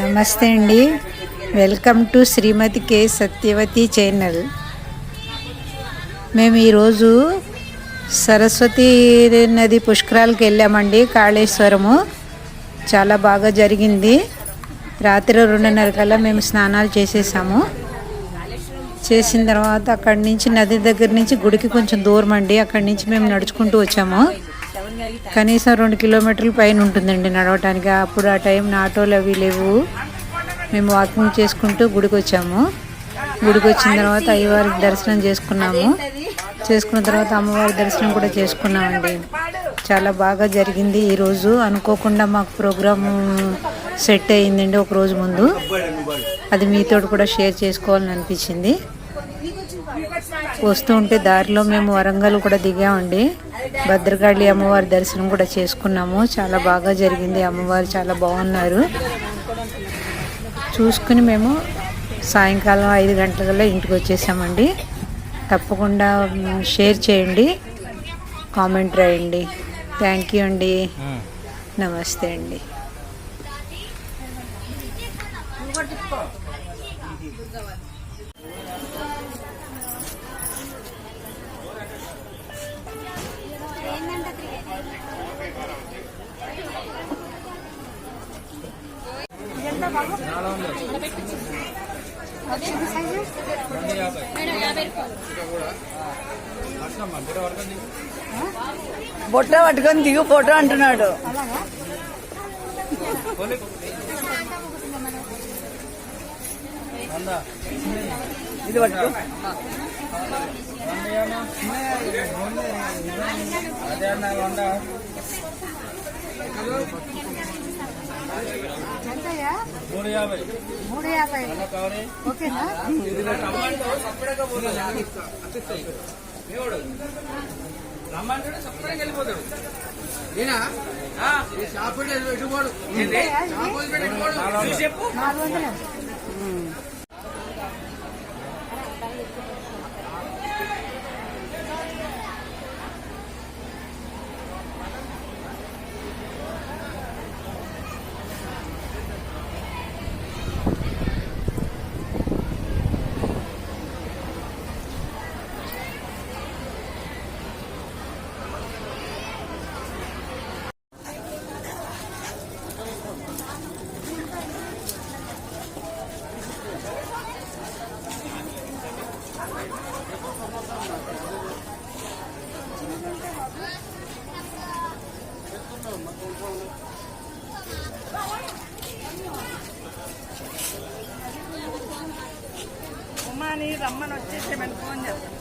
నమస్తే అండి. Welcome to Shrimati K Satyavathi channel మేము ఈరోజు సరస్వతి నది పుష్కరాలకు వెళ్ళామండి కాళేశ్వరము. చాలా బాగా జరిగింది. రాత్రి రెండున్నర కల్లా మేము స్నానాలు చేసేసాము. చేసిన తర్వాత అక్కడి నుంచి నది దగ్గర నుంచి గుడికి కొంచెం దూరం అండి అక్కడి నుంచి మేము నడుచుకుంటూ వచ్చాము. కనీసం రెండు కిలోమీటర్ల పైన ఉంటుందండి నడవటానికి. అప్పుడు ఆ టైం ఆటోలు అవి లేవు. మేము వాకింగ్ చేసుకుంటూ గుడికి వచ్చాము గుడికి వచ్చిన తర్వాత అయ్యవారికి దర్శనం చేసుకున్నాము. చేసుకున్న తర్వాత అమ్మవారి దర్శనం కూడా చేసుకున్నామండి. చాలా బాగా జరిగింది ఈరోజు అనుకోకుండా మాకు ప్రోగ్రాము సెట్ అయ్యిందండి ఒక రోజు ముందు. అది మీతో కూడా షేర్ చేసుకోవాలని అనిపించింది. వస్తూ ఉంటే దారిలో మేము వరంగల్ కూడా దిగామండి. భద్రకాళి అమ్మవారి దర్శనం కూడా చేసుకున్నాము. చాలా బాగా జరిగింది. అమ్మవారు చాలా బాగున్నారు. చూసుకుని మేము సాయంకాలం ఐదు గంటలకల్లా ఇంటికి వచ్చేసామండి. తప్పకుండా షేర్ చేయండి. కామెంట్ రాయండి. థ్యాంక్ యూ అండి. నమస్తే అండి. బొట్ట పట్టుకొని దిగు ఫోటో అంటున్నాడు. ఇది పట్టుకో. యాభైయా? మూడు యాభై. మూడు యాభై. ఓకేనా? రమ్మంటాడు సపరేట్గా వెళ్ళిపోతాడు. నేనా? షాప్ పెట్టి పెట్టుకోడు చెప్పు. నాలుగు వందలు. రమ్మని వచ్చేసి ఫోన్ చేస్తాను